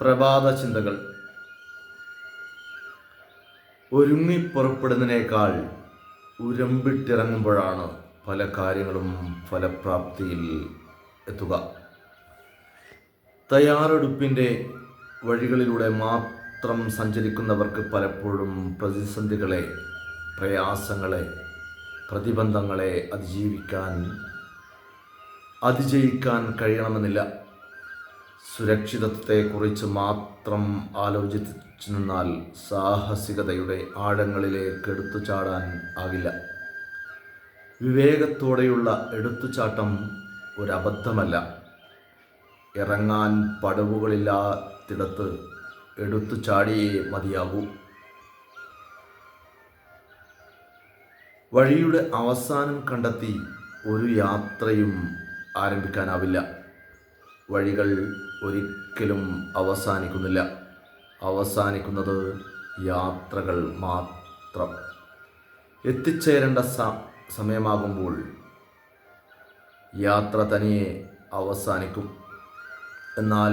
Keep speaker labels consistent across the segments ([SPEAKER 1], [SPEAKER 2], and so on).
[SPEAKER 1] പ്രഭാത ചിന്തകൾ ഒരുങ്ങി പുറപ്പെടുന്നതിനേക്കാൾ ഉരമ്പിട്ടിറങ്ങുമ്പോഴാണ് പല കാര്യങ്ങളും ഫലപ്രാപ്തിയിൽ എത്തുക. തയ്യാറെടുപ്പിന്റെ വഴികളിലൂടെ മാത്രം സഞ്ചരിക്കുന്നവർക്ക് പലപ്പോഴും പ്രതിസന്ധികളെ പ്രയാസങ്ങളെ പ്രതിബന്ധങ്ങളെ അതിജീവിക്കാൻ അതിജയിക്കാൻ കഴിയണമെന്നില്ല. സുരക്ഷിതത്വത്തെക്കുറിച്ച് മാത്രം ആലോചിച്ചു നിന്നാൽ സാഹസികതയുടെ ആഴങ്ങളിലേക്ക് എടുത്തു ചാടാൻ ആകില്ല. വിവേകത്തോടെയുള്ള എടുത്തുചാട്ടം ഒരബദ്ധമല്ല. ഇറങ്ങാൻ പടവുകളില്ലാത്തിടത്ത് എടുത്തു ചാടിയേ മതിയാകൂ. വഴിയുടെ അവസാനം കണ്ടെത്തി ഒരു യാത്രയും ആരംഭിക്കാനാവില്ല. വഴികൾ ഒരിക്കലും അവസാനിക്കുന്നില്ല. അവസാനിക്കുന്നത് യാത്രകൾ മാത്രം. എത്തിച്ചേരേണ്ട സമയമാകുമ്പോൾ യാത്ര തനിയെ അവസാനിക്കും. എന്നാൽ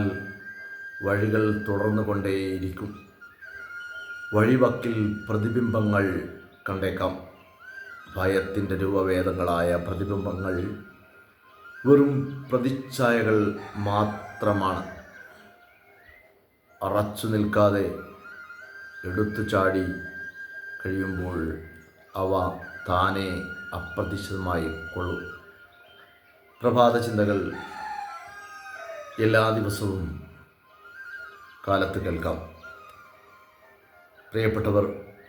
[SPEAKER 1] വഴികൾ തുടർന്നു കൊണ്ടേയിരിക്കും വഴിവക്കിൽ പ്രതിബിംബങ്ങൾ കണ്ടേക്കാം. ഭയത്തിന്റെ രൂപവേദങ്ങളായ പ്രതിബിംബങ്ങൾ വെറും പ്രതിച്ഛായകൾ മാത്രമാണ്. അറച്ചു നിൽക്കാതെ എടുത്തു ചാടി കഴിയുമ്പോൾ അവ താനെ അപ്രതീക്ഷിതമായി കൊള്ളും. പ്രഭാത ചിന്തകൾ എല്ലാ ദിവസവും കാലത്ത് കേൾക്കാം. പ്രിയപ്പെട്ടവർ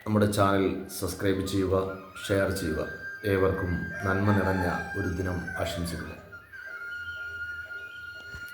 [SPEAKER 1] നമ്മുടെ ചാനൽ സബ്സ്ക്രൈബ് ചെയ്യുക ഷെയർ ചെയ്യുക. ഏവർക്കും നന്മ നിറഞ്ഞ ഒരു ദിനം ആശംസിക്കുന്നു.